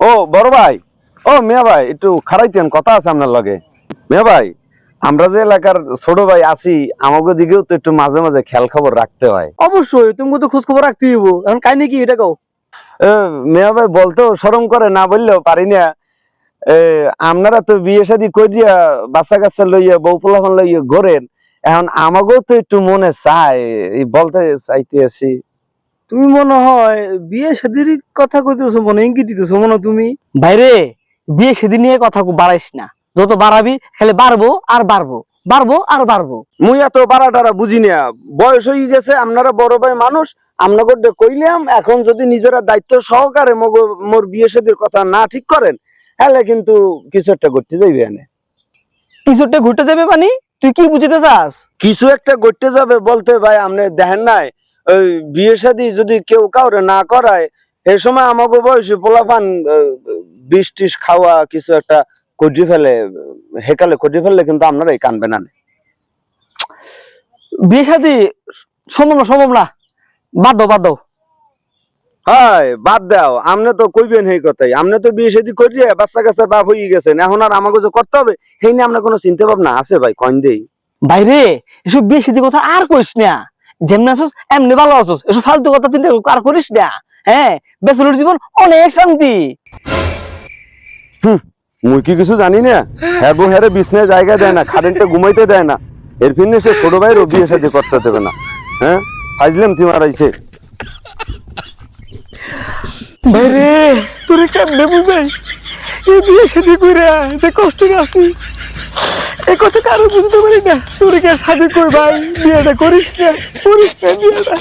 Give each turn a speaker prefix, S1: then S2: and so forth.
S1: ও বড় ভাই। ও মিয়া ভাই একটু খারাইতেন কথা আছে আপনার লগে। মিয়া ভাই আমরা যে এলাকার ছোট ভাই আছি আমাকে দিকেও তো একটু মাঝে মাঝে খেয়াল খবর রাখতে হয়।
S2: অবশ্যই তুমি তো খোঁজ খবর রাখতে হইব। এখন কাহিনী কি এটা কও?
S1: এ, মিয়া ভাই বলতেও শরম করে না বললেও পারি না। আপনারা তো বিয়ে শাদী করিয়া বাচ্চা কাচ্চা লইয়া বউ পোলাপান লইয়া ঘোরেন। এখন আমাকেও তো একটু মনে চায় বলতে চাইতে আছি
S2: তুমি মনে হয় বিয়ে শাদির কথা কইতেছো মনে ইঙ্গিত দিতেছো মনে তুমি?
S3: ভাইরে বিয়ে সেদিন নিয়ে কথা বাড়াইস না। যত বাড়াবি খালি বাড়বো আর বাড়বো। বাড়বো আর বাড়বো।
S1: মুই এত বাড়া বাড়াটারা বুঝি না। বয়স হয়ে গেছে আপনারা বড় ভাই মানুষ আপনাকে কইলাম এখন যদি নিজেরা দায়িত্ব সহকারে মগো- মোর বিয়ে শাদীর কথা না ঠিক করেন তাহলে কিন্তু কিছু একটা করতে যাইবে এনে।
S3: কিছুটা ঘুরতে যাবে মানে? তুই কি বুঝতে চাস?
S1: কিছু একটা করতে যাবে বলতে ভাই আপনি দেখেন নাই বিয়ে শাদী যদি কেউ কাউরে না করায় এই সময় আমাকে বয়সী পোলাপান আহ, বিষ টিস খাওয়া কিছু একটা করি ফেলে হেকালে করি ফেললে কিন্তু আপনারাই কানবে না
S3: বিয়ে সম্ভব না সম্ভব না বাদ দাও বাদ দাও।
S1: হয় বাদ দাও আপনি তো কইবেন এই কথাই আপনি তো বিয়ে শাদী করিয়ে বাচ্চা কাচ্চা বাপ হয়ে গেছেন এখন আর আমাকে যে করতে হবে সেই নিয়ে আপনার কোনো চিন্তা ভাবনা আছে ভাই কইন দেই?
S3: বাইরে এসব বিয়ে সাথে কথা আর করিস না। যেমনি আসোস এমনি ভালো আসোস এসব ফালতু কথা চিন্তা আর করিস না। হ্যাঁ বেসরের জীবন অনেক শান্তি।
S1: মুই কি কিছু জানি না? হ্যাঁ বউ হ্যারে বিছনায় জায়গা দেয় না কারেন্টে ঘুমাইতে দেয় না। এর ফিরনে সে ছোট ভাইয়েরও বিয়ে শাদী করতে দেবে না। হ্যাঁ ফাইজলাম তুই মারাইছে
S3: বাইরে তোরে কেমনে বুঝাই? এই বিয়ে সাথে কইরা যে কষ্ট আছি এই কথা কারও বুঝতে পারি না। তোরে কে শাদি করবাই ভাই? বিয়েটা করিস না করিস না বিয়েটা।